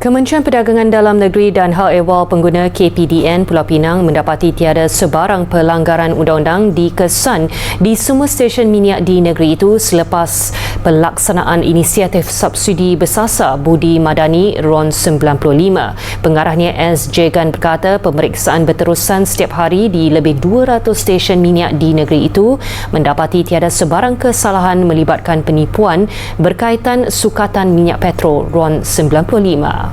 Kementerian Perdagangan Dalam Negeri dan Hal Ehwal Pengguna KPDN Pulau Pinang mendapati tiada sebarang pelanggaran undang-undang dikesan di semua stesen minyak di negeri itu selepas pelaksanaan inisiatif subsidi bersasar Budi Madani RON 95. Pengarahnya S. Jegan berkata pemeriksaan berterusan setiap hari di lebih 200 stesen minyak di negeri itu mendapati tiada sebarang kesalahan melibatkan penipuan berkaitan sukatan minyak petrol RON 95.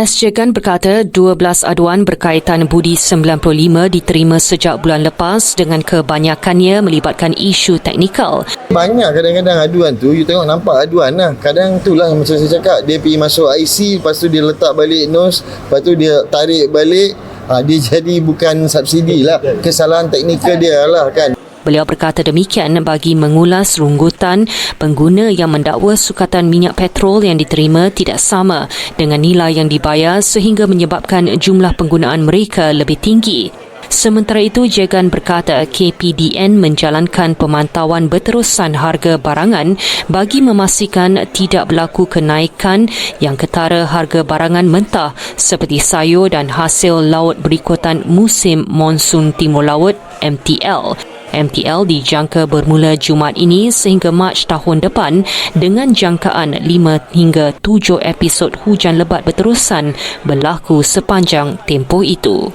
S. Jegan berkata 12 aduan berkaitan budi 95 diterima sejak bulan lepas dengan kebanyakannya melibatkan isu teknikal. Banyak kadang-kadang aduan tu, you tengok nampak aduan lah. Kadang tu lah macam saya cakap, dia pergi masuk IC, lepas tu dia letak balik nose, lepas tu dia tarik balik, ha, dia jadi bukan subsidi lah. Kesalahan teknikal dia lah kan. Beliau berkata demikian bagi mengulas runggutan pengguna yang mendakwa sukatan minyak petrol yang diterima tidak sama dengan nilai yang dibayar sehingga menyebabkan jumlah penggunaan mereka lebih tinggi. Sementara itu, Jegan berkata KPDN menjalankan pemantauan berterusan harga barangan bagi memastikan tidak berlaku kenaikan yang ketara harga barangan mentah seperti sayur dan hasil laut berikutan musim monsun timur laut MTL. MTL dijangka bermula Jumaat ini sehingga Mac tahun depan dengan jangkaan 5 hingga 7 episod hujan lebat berterusan berlaku sepanjang tempoh itu.